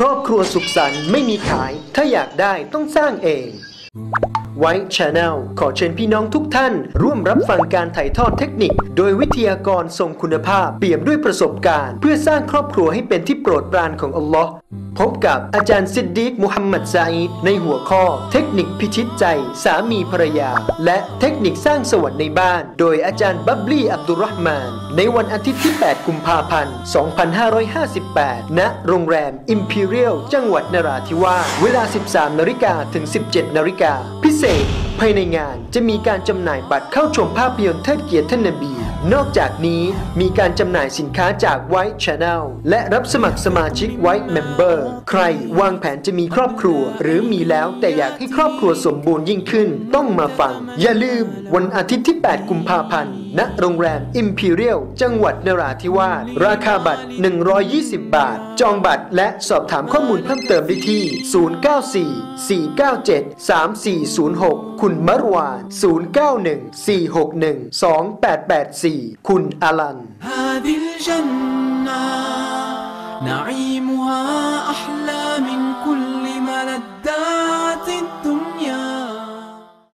ครอบครัวสุขสันต์ไม่มีขาย ถ้าอยากได้ต้องสร้างเอง ไว้ Channel ขอเชิญพี่น้องทุกท่าน ร่วมรับฟังการถ่ายทอดเทคนิค โดยวิทยากรทรงคุณภาพเปี่ยมด้วยประสบการณ์ เพื่อสร้างครอบครัวให้เป็นที่โปรดปรานของอัลลอฮ์ พบกับอาจารย์ซิดดีกมุฮัมมัดซาอิดในหัวข้อ เทคนิคพิชิตใจสามีภรรยา และเทคนิคสร้างสวรรค์ในบ้าน โดยอาจารย์บับลี่อับดุลรห์มาน ในวันอาทิตย์ที่ 8 กุมภาพันธ์ 2558 ณ โรงแรม Imperial จังหวัดนราธิวาสเวลา 13 นาฬิกาถึง 17 นาฬิกา พิเศษ ภายในงานจะมีการจำหน่ายบัตรเข้าชมภาพยนตร์เทิดเกียรติท่านนบี นอกจากนี้มีการจำหน่ายสินค้าจาก White Channel และรับสมัครสมาชิก White Member ใครวางแผนจะมีครอบครัว หรือมีแล้วแต่อยากให้ครอบครัวสมบูรณ์ยิ่งขึ้น ต้องมาฟัง อย่าลืม วันอาทิตย์ที่ 8 กุมภาพันธ์ณโรงแรม Imperial จังหวัดนราธิวาสราคาบัตร 120 บาท จองบัตรและสอบถามข้อมูลเพิ่มเติมได้ที่ 094 497 3406 คุณมรวาน 091 461 2884 العربي كن ألان هذه الجنة نعيمها أحلام